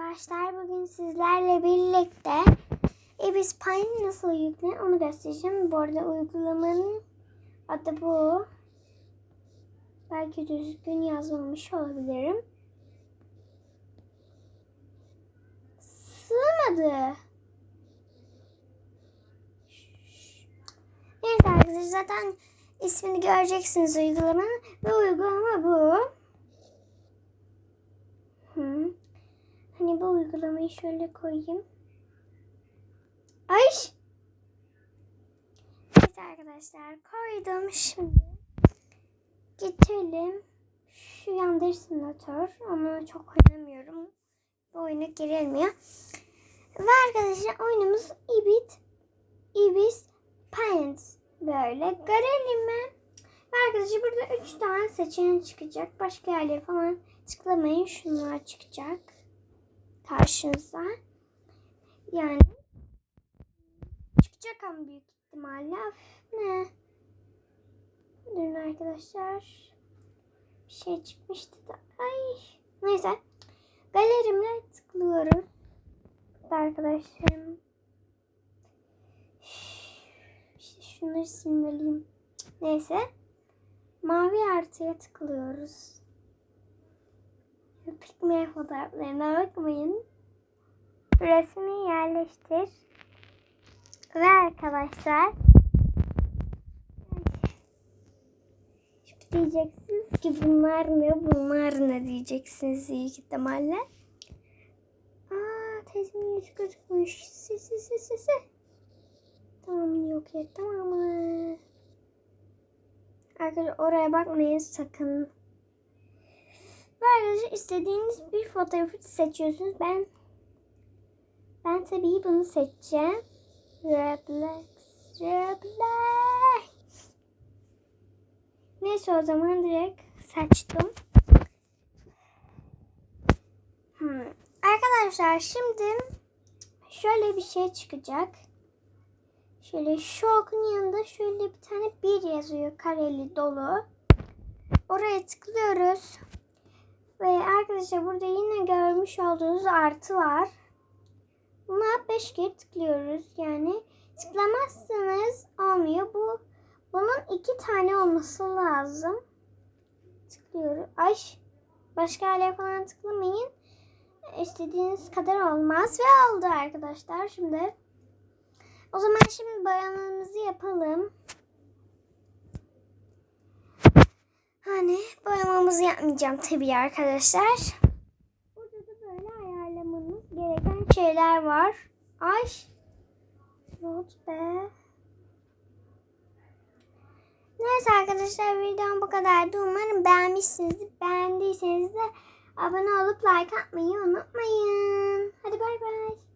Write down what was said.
arkadaşlar. Bugün sizlerle birlikte Ebis Pine nasıl yüklenir onu göstereceğim. Bu arada uygulamanın adı bu. Belki düzgün yazmamış olabilirim. Sığmadı. Neyse arkadaşlar zaten ismini göreceksiniz uygulamanın. Ve uygulama bu. Hani bu uygulamayı şöyle koyayım. Ay! Neyse arkadaşlar koydum şimdi. Geçelim. Şu yandır simülatör. Onu çok oynamıyorum. Bu oyunu girilmiyor. Ve arkadaşlar oyunumuz Ibit. Ibis Paint. Böyle. Görelim mi? Ve arkadaşlar burada 3 tane seçenek çıkacak. Başka yerleri falan tıklamayın. Şunlar çıkacak. Karşınıza. Yani çıkacak ama büyük ihtimalle. Ne? Durun arkadaşlar. Bir şey çıkmıştı da. Ay. Neyse. Galerimle tıklıyoruz. Arkadaşlarım. İşte şunları silmeliyim. Neyse. Mavi artıya tıklıyoruz. Pikme fotoğraflarına bakmayın. Resmi yerleştir. Ve arkadaşlar diyeceksiniz ki bunlar ne bunlar ne diyeceksiniz iyi ihtimalle. Aa teyzemin yüzü gözükmüş. Sesi sesi sesi. Tamam yok ya tamam? Arkadaşlar oraya bakmayın sakın. İstediğiniz bir fotoğrafı seçiyorsunuz. Ben ben tabii bunu seçeceğim. Reflex, reflex. Neyse o zaman direkt seçtim. Hmm. Arkadaşlar şimdi şöyle bir şey çıkacak. Şöyle şu okun yanında şöyle bir tane bir yazıyor kareli dolu. Oraya tıklıyoruz. Ve arkadaşlar burada yine görmüş olduğunuz artı var. Buna 5 kere tıklıyoruz. Yani tıklamazsanız olmuyor. Bu bunun iki tane olması lazım. Tıklıyoruz. Ay başka yerlere falan tıklamayın. İstediğiniz kadar olmaz ve oldu arkadaşlar. Şimdi o zaman şimdi boyamamızı yapalım. Boyamamızı yapmayacağım tabii arkadaşlar. Burada da böyle ayarlamanız gereken şeyler var. Ay. Not be. Neyse arkadaşlar videom bu kadardı. Umarım beğenmişsinizdir. Beğendiyseniz de abone olup like atmayı unutmayın. Hadi bay bay.